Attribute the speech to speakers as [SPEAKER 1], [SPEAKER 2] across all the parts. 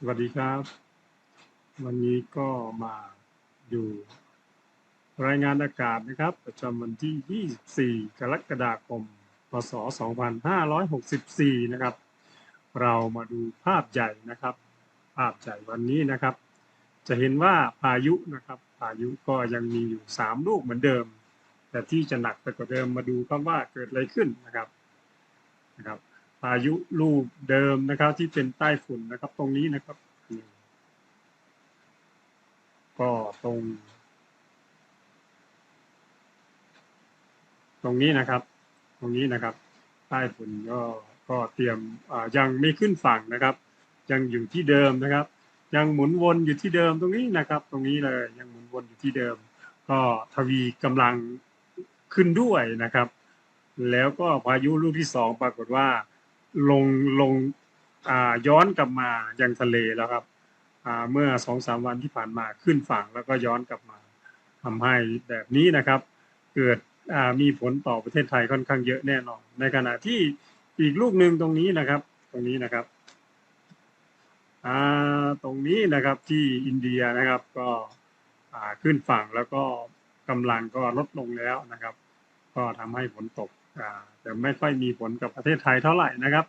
[SPEAKER 1] สวัสดีครับ วันนี้ก็มาดูรายงานอากาศนะครับ ประจำวันที่ 24 กรกฎาคม พศ 2564 นะครับ เรามาดูภาพใหญ่นะครับ ภาพใหญ่วันนี้นะครับ จะเห็นว่าพายุนะครับ พายุก็ยังมีอยู่ 3 ลูกเหมือนเดิม แต่ที่จะหนักไปกว่าเดิมมาดูครับว่าเกิดอะไรขึ้นนะครับนะครับ พายุลูกเดิมนะครับ ที่เป็นใต้ฝุ่นนะครับ ตรงนี้นะครับ ก็ตรง ตรงนี้นะครับ ตรงนี้นะครับ ใต้ฝุ่นก็ก็เตรียมยังไม่ขึ้นฝั่งนะครับ ยังอยู่ที่เดิมนะครับ ยังหมุนวนอยู่ที่เดิมตรงนี้นะครับ ตรงนี้เลยยังหมุนวนอยู่ที่เดิม ก็ทวีกำลังขึ้นด้วยนะครับ แล้วก็พายุลูกที่สองปรากฏว่า ลงลงอ่าย้อนกลับมายังทะเลแล้วครับอ่าเมื่อสองสามวันที่ผ่านมาขึ้นฝั่งแล้วก็ย้อนกลับมาทำให้แบบนี้นะครับ เกิดอ่ามีผลต่อประเทศไทยค่อนข้างเยอะแน่นอน ในขณะที่อีกลูกหนึ่งตรงนี้นะครับ ตรงนี้นะครับอ่าตรงนี้นะครับที่อินเดียนะครับก็อ่าขึ้นฝั่งแล้วก็กำลังก็ลดลงแล้วนะครับ ก็ทำให้ฝนตก อ่าแต่ไม่ค่อยมีผลกับประเทศไทยเท่าไหร่นะครับ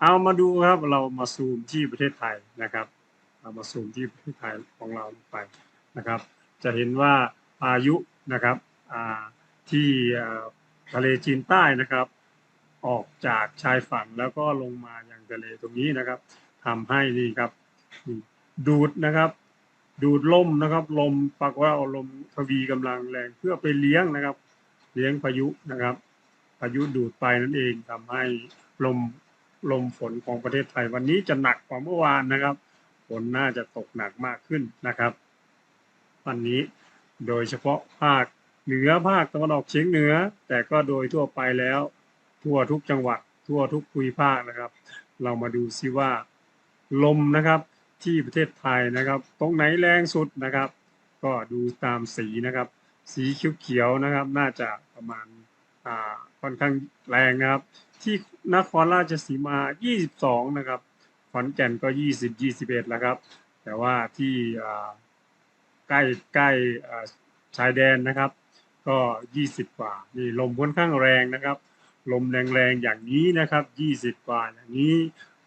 [SPEAKER 1] เอามาดูครับเรามาซูมที่ประเทศไทยนะครับเรามาซูมที่ประเทศไทยของเราไปนะครับ จะเห็นว่าพายุนะครับที่ทะเลจีนใต้นะครับ ออกจากชายฝั่งแล้วก็ลงมาอยังทะเลตรงนี้นะครับทำให้นี่ครับดูดนะครับ ดูดลมนะครับ ลมปรากว่าเอาลมทวีกำลังแรงเพื่อไปเลี้ยงนะครับ เลี้ยงพายุนะครับ พายุดูดไปนั่นเองทำให้ลมลมฝนของประเทศไทยวันนี้จะหนักกว่าเมื่อวานนะครับฝนน่าจะตกหนักมากขึ้นนะครับ วันนี้โดยเฉพาะภาคเหนือภาคตะวันออกเฉียงเหนือ แต่ก็โดยทั่วไปแล้ว ทั่วทุกจังหวัด ทั่วทุกภูมิภาคนะครับ เรามาดูซิว่า ลมนะครับที่ประเทศไทยนะครับ ตรงไหนแรงสุดนะครับ ก็ดูตามสีนะครับ สีเขียวๆนะครับ น่าจะประมาณ ค่อนข้างแรงนะครับ ที่นครราชสีมา 22 นะครับ ขอนแก่นก็ 20 21 แล้วครับ แต่ว่าที่ใกล้ใกล้อ่าชายแดนนะครับ ก็ 20 กว่านี่ลมค่อนข้างแรงนะครับ ลมแรงๆอย่างนี้นะครับ 20 กว่าอย่างนี้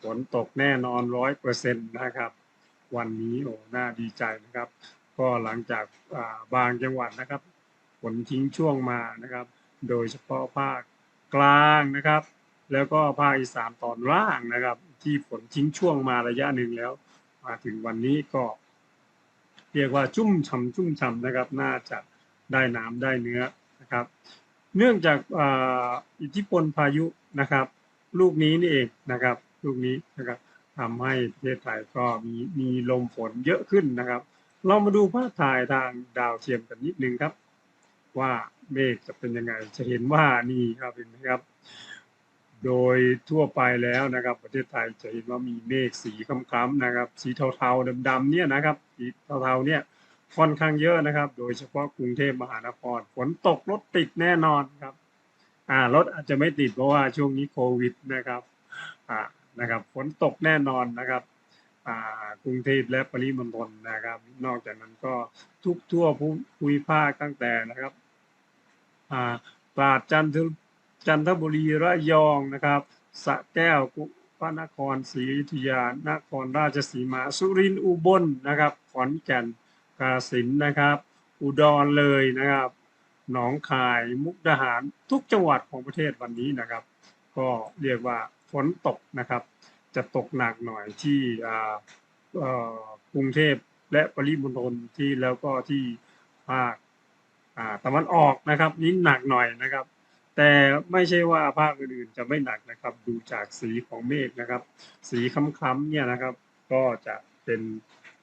[SPEAKER 1] ฝนตกแน่นอน100%นะครับ วันนี้โอ้น่าดีใจนะครับ ก็หลังจากาบางจังหวัดนะครับฝนทิ้งช่วงมานะครับ โดยเฉพาะภาคกลางนะครับ แล้วก็ภาคอีสานตอนล่างนะครับ ที่ฝนทิ้งช่วงมาระยะหนึ่งแล้ว มาถึงวันนี้ก็เรียกว่าชุ่มฉ่ำชุ่มฉ่ำนะครับ น่าจะได้น้ำได้เนื้อนะครับ เนื่องจากอ,อิทธิพลพายุนะครับ ลูกนี้นี่เองนะครับ ลูกนี้นะครับทำให้ประเทศไทยก็มีมีลมฝนเยอะขึ้นนะครับ เรามาดูภาพถ่ายทางดาวเทียมกันนิดนึงครับ ว่า เมฆจะเป็นยังไง จะเห็นว่านี่ครับเห็นไหมครับ โดยทั่วไปแล้วนะครับ ประเทศไทยจะเห็นว่ามีเมฆสีคล้ำๆนะครับ สีเทาๆดำๆเนี่ยนะครับสีเทาๆเนี่ยค่อนข้างเยอะนะครับ โดยเฉพาะกรุงเทพมหานครฝนตกรถติดแน่นอนครับ อ่ารถอาจจะไม่ติดเพราะว่าช่วงนี้โควิดนะครับอ่านะครับฝนตกแน่นอนนะครับอ่ากรุงเทพและปริมณฑลนะครับ นอกจากนั้นก็ทุกทั่วภูมิภาคตั้งแต่นะครับ ตราดจันทจันทบุรีระยองนะครับสระแก้วกุพระนครศรีอยุธยา นครราชสีมา สุรินทร์อุบลนะครับ ขอนแก่นกาฬสินนะครับ อุดรเลยนะครับ หนองคายมุกดาหารทุกจังหวัดของประเทศวันนี้นะครับ ก็เรียกว่าฝนตกนะครับ จะตกหนักหน่อยที่กรุงเทพและปริมณฑลที่แล้วก็ที่ภาค ตะวันออกนะครับนี่หนักหน่อยนะครับ แต่ไม่ใช่ว่าภาคอื่นๆจะไม่หนักนะครับ ดูจากสีของเมฆนะครับ สีค้ำๆเนี่ยนะครับ ก็จะเป็น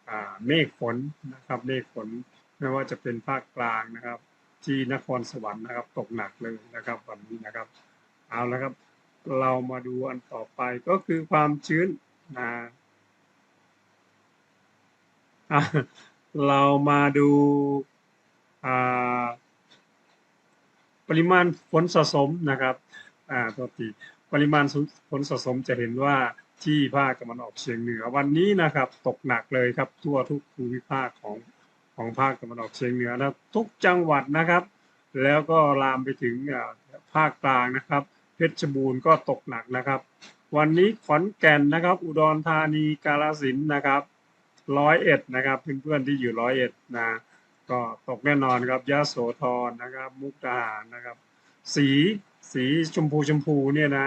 [SPEAKER 1] อ่าเมฆฝนนะครับเมฆฝนไม่ว่าจะเป็นภาคกลางนะครับ ที่นครสวรรค์นะครับ ตกหนักเลยนะครับวันนี้นะครับเอาละครับ เรามาดูอันต่อไปก็คือความชื้นนะเรามาดู ปริมาณฝนสะสมนะครับอ่าตัวทีปริมาณฝนสะสมจะเห็นว่าที่ภาคตะวันออกเฉียงเหนือวันนี้นะครับ ตกหนักเลยครับ ทั่วทุกภูมิภาคของของภาคตะวันออกเฉียงเหนือนะทุกจังหวัดนะครับ แล้วก็ลามไปถึงภาคกลางนะครับ เพชรบูรณ์ก็ตกหนักนะครับ วันนี้ขอนแก่นนะครับ อุดรธานีกาฬสินธ์นะครับร้อยเอ็ดนะครับเพื่อนๆที่อยู่ร้อยเอ็ดนะ ก็ตกแน่นอนครับยะโสธรนะครับ มุกดาหารนะครับ สีสีชมพูชมพูเนี่ยนะ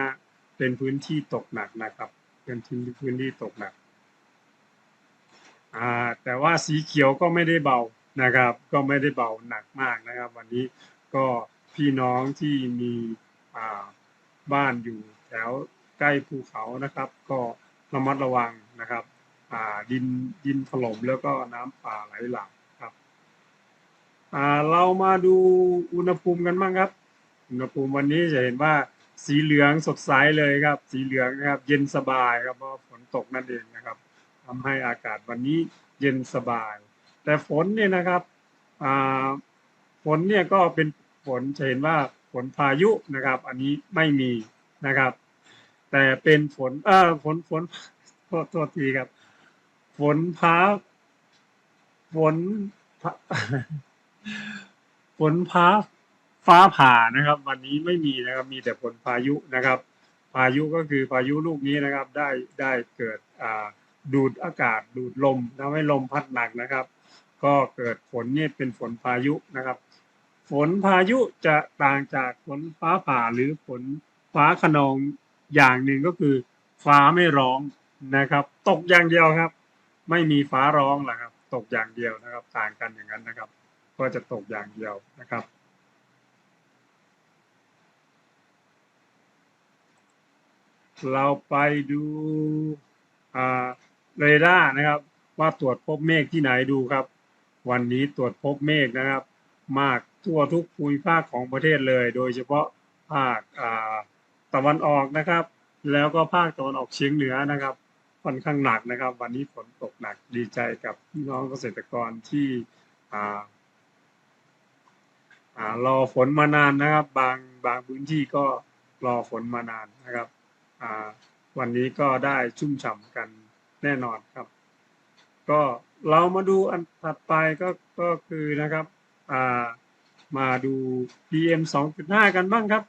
[SPEAKER 1] เป็นพื้นที่ตกหนักนะครับ เป็นที่พื้นที่ตกหนักอ่าแต่ว่าสีเขียวก็ไม่ได้เบานะครับ ก็ไม่ได้เบาหนักมากนะครับ วันนี้ก็พี่น้องที่มีอ่าบ้านอยู่แถวใกล้ภูเขานะครับ ก็ระมัดระวังนะครับ อ่าดินดินถล่มแล้วก็น้ำป่าไหลหลาก อ่าเรามาดูอุณหภูมิกันบ้างครับ อุณหภูมิวันนี้จะเห็นว่าสีเหลืองสดใสเลยครับ สีเหลืองนะครับ เย็นสบายครับเพราะฝนตกนั่นเองนะครับทำให้อากาศวันนี้เย็นสบาย แต่ฝนเนี่ยนะครับอ่าฝนเนี่ยก็เป็นฝนจะเห็นว่าฝนพายุนะครับ อันนี้ไม่มีนะครับ แต่เป็นฝนเออฝนฝนโทษโทษทีครับ ฝนพาฝนพ ฝนพ้าฟ้าผ่านะครับ วันนี้ไม่มีนะครับ มีแต่ฝนพายุนะครับ พายุก็คือพายุลูกนี้นะครับ ได้ได้เกิดดูดอากาศดูดลมทำให้ลมพัดหนักนะครับ ก็เกิดฝนนี่เป็นฝนพายุนะครับ ฝนพายุจะต่างจากฝนฟ้าผ่าหรือฝนฟ้าขนองอย่างหนึ่งก็คือ ฟ้าไม่ร้องนะครับ ตกอย่างเดียวครับ ไม่มีฟ้าร้องแหละครับ ตกอย่างเดียวนะครับ ต่างกันอย่างนั้นนะครับ ก็จะตกอย่างเดียวนะครับ เราไปดูเรดาร์นะครับ ว่าตรวจพบเมฆที่ไหนดูครับ วันนี้ตรวจพบเมฆนะครับ มากทั่วทุกภูมิภาคของประเทศเลย โดยเฉพาะภาคาตะวันออกนะครับ แล้วก็ภาคตะวันออกเฉียงเหนือนะครับค่อนข้างหนักนะครับ วันนี้ฝนตกหนักดีใจกับพี่น้องเกษตรกรที่อ่า รอฝนมานานนะครับ บางบางพื้นที่ก็รอฝนมานานนะครับวันนี้ก็ได้ชุ่มฉ่ำกันแน่นอนครับ ก็เรามาดูอันถัดไปก็ก็คือนะครับอ่ามาดู PM 2.5 กันบ้างครับ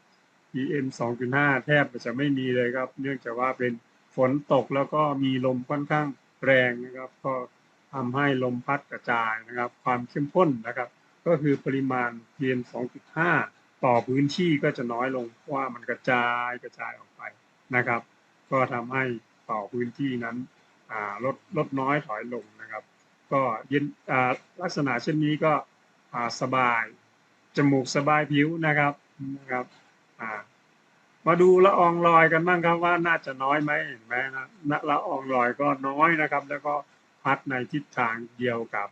[SPEAKER 1] PM 2.5 แทบจะไม่มีเลยครับ เนื่องจากว่าเป็นฝนตกแล้วก็มีลมค่อนข้างแรงนะครับ ก็ทำให้ลมพัดกระจายนะครับ ความเข้มข้นนะครับ ก็คือปริมาณ PM 2.5 ต่อพื้นที่ก็จะน้อยลงเพราะว่ามันกระจายกระจายออกไปนะครับ ก็ทำให้ต่อพื้นที่นั้นลดลดน้อยถอยลงนะครับ ก็เย็นลักษณะเช่นนี้ก็สบายจมูกสบายผิวนะครับนะครับมาดูละอองลอยกันบ้างครับว่าน่าจะน้อยไหมเห็นไหมนะละอองลอยก็น้อยนะครับ แล้วก็พัดในทิศทางเดียวกับ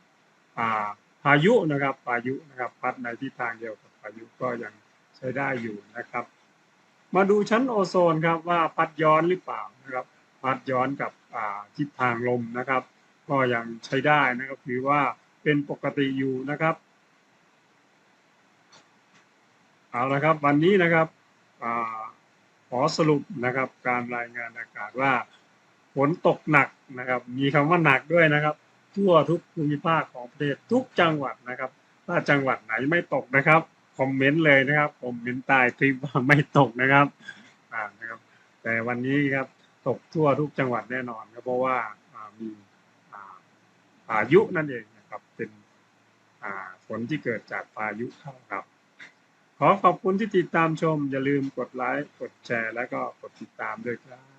[SPEAKER 1] อ่าายุนะครับพายุนะครับพัดในทิศทางเดียวกับพายุก็ยังใช้ได้อยู่นะครับ มาดูชั้นโอโซนครับว่าพัดย้อนหรือเปล่านะครับ พัดย้อนกับทิศทางลมนะครับ ก็ยังใช้ได้นะครับถือว่าเป็นปกติอยู่นะครับเอาละครับวันนี้นะครับขอสรุปนะครับการรายงานอากาศว่าฝนตกหนักนะครับ มีคำว่าหนักด้วยนะครับ ทั่วทุกภูมิภาคของประเทศทุกจังหวัดนะครับ ถ้าจังหวัดไหนไม่ตกนะครับคอมเมนต์เลยนะครับคอมเมนต์ใต้คลิปว่าไม่ตกนะครับอ่านะครับแต่วันนี้ครับตกทั่วทุกจังหวัดแน่นอนครับเพราะว่ามีพายุนั่นเองนะครับเป็นฝนที่เกิดจากพายุเข้าครับ ขอขอบคุณที่ติดตามชม อย่าลืมกดไลค์กดแชร์ แล้วก็กดติดตามด้วยครับ